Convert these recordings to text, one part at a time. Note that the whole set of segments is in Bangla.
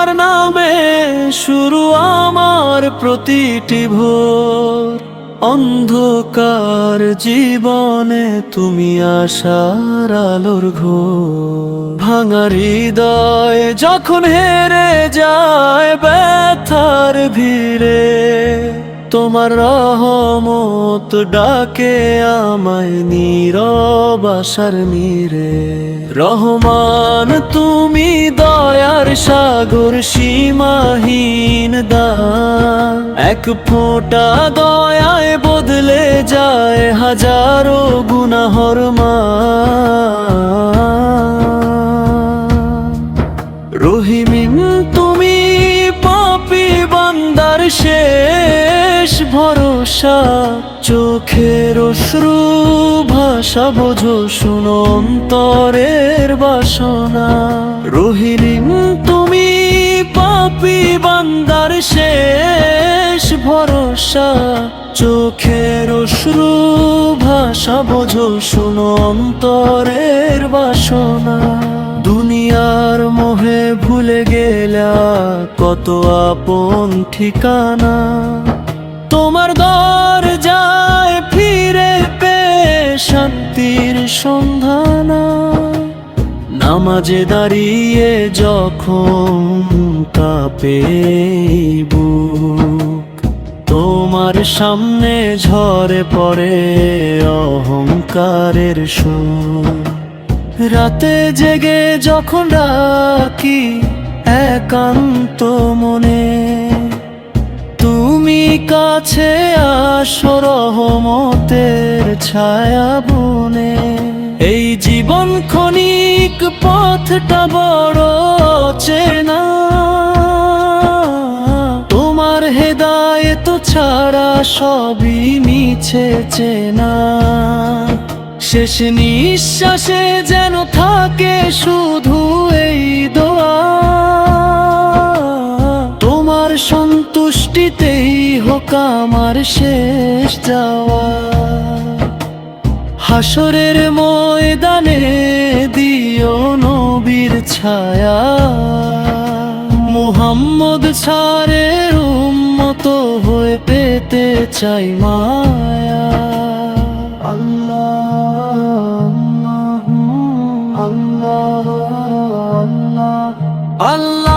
তোমার নামে শুরু আমার প্রতিটি ভোর। অন্ধকার জীবনে তুমি আশার আলোর ঘোর। ভাঙা হৃদয় যখন হেরে যায় ব্যথার ভিড়ে। তোমার রহমত ডাকে আমায় নীরব আশার নীরে। রহমান, তুমি দয়ার সাগর সীমাহীন দান। এক ফোঁটা দয়ায় বদলে যায় হাজারো গুনাহর মা ভরসা, চোখের অশ্রু, ভাষা বোঝো, শুনো বাসনা। রহিমিন তুমি পাপি বান্দার শেষ ভরসা। চোখের অশ্রু, ভাষা বোঝো, শুনো অন্তরের বাসনা। দুনিয়ার মোহে ভুলে গেলা, কত আপন ঠিকানা। তোমার দর যায় ফিরে পে শান্তির সন্ধানা। নামাজে দাঁড়িয়ে যখন কাঁপে তোমার সামনে ঝরে পড়ে অহংকারের সুর। রাতে জেগে যখন ডাকি একান্ত মনে তুমি কাছে আসো রহমতের ছায়া বনে। এই জীবন ক্ষণিক পথটা বড় চেনা। তোমার হেদায়েত ছাড়া সবই মিছে চেনা। শেষ নিঃশ্বাসে যেন থাকে শুধু এই দোয়া। তোমার সন্তুষ্টিতেই হোক আমার শেষ যাওয়া। হাসরের ময়দানে দিও নবীর ছায়া। মুহাম্মদ ছাড়ের উম্মত হয়ে পেতে চাই মায়া। আল্লাহ আল্লাহ আল্লাহ।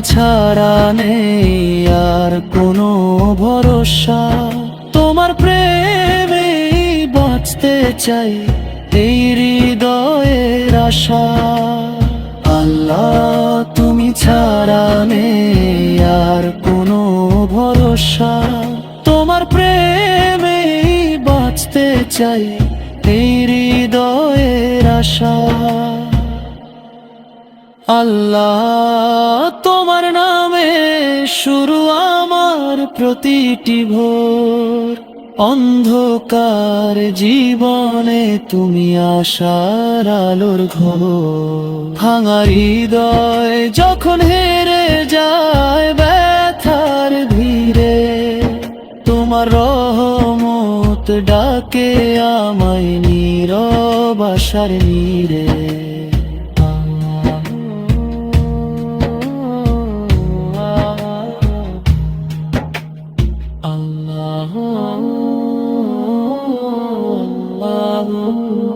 ছাড়া নেই আর কোনো ভরসা। তোমার প্রেমে বাঁচতে চাই এই হৃদয়ের আশা। আল্লাহ, তুমি ছাড়া নেই আর কোনো ভরসা। তোমার প্রেমে বাঁচতে চাই এই হৃদয়ের আশা। আল্লাহ, তোমার নামে শুরু আমার প্রতিটি ভোর। অন্ধকার জীবনে তুমি আশার আলোর ঘোর। ভাঙা হৃদয় যখন হেরে যায় ব্যথার ভিড়ে, তোমার রহমত ডাকে আমায় নীরব আশার নীরে Música